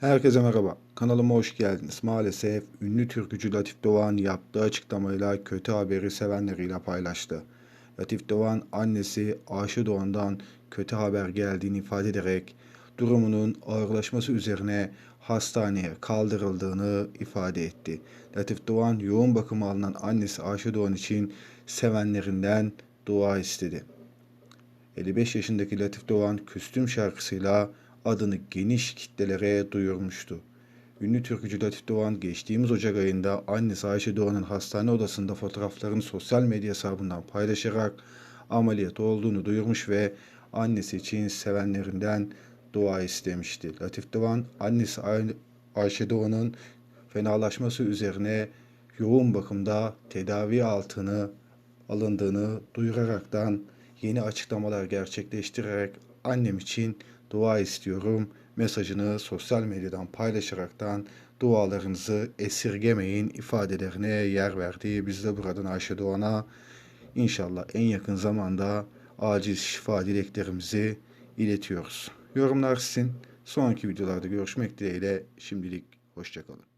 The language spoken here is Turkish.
Herkese merhaba. Kanalıma hoş geldiniz. Maalesef ünlü türkücü Latif Doğan yaptığı açıklamayla kötü haberi sevenleriyle paylaştı. Latif Doğan annesi Ayşe Doğan'dan kötü haber geldiğini ifade ederek durumunun ağırlaşması üzerine hastaneye kaldırıldığını ifade etti. Latif Doğan yoğun bakıma alınan annesi Ayşe Doğan için sevenlerinden dua istedi. 55 yaşındaki Latif Doğan Küstüm şarkısıyla adını geniş kitlelere duyurmuştu. Ünlü türkücü Latif Doğan geçtiğimiz Ocak ayında annesi Ayşe Doğan'ın hastane odasında fotoğraflarını sosyal medya hesabından paylaşarak ameliyat olduğunu duyurmuş ve annesi için sevenlerinden dua istemişti. Latif Doğan annesi Ay- Ayşe Doğan'ın fenalaşması üzerine yoğun bakımda tedavi altını alındığını duyuraraktan yeni açıklamalar gerçekleştirerek annem için dua istiyorum mesajını sosyal medyadan paylaşaraktan dualarınızı esirgemeyin ifadelerine yer verdi. Biz de buradan Ayşe Doğan'a inşallah en yakın zamanda acil şifa dileklerimizi iletiyoruz. Yorumlar sizin. Sonraki videolarda görüşmek dileğiyle şimdilik hoşçakalın.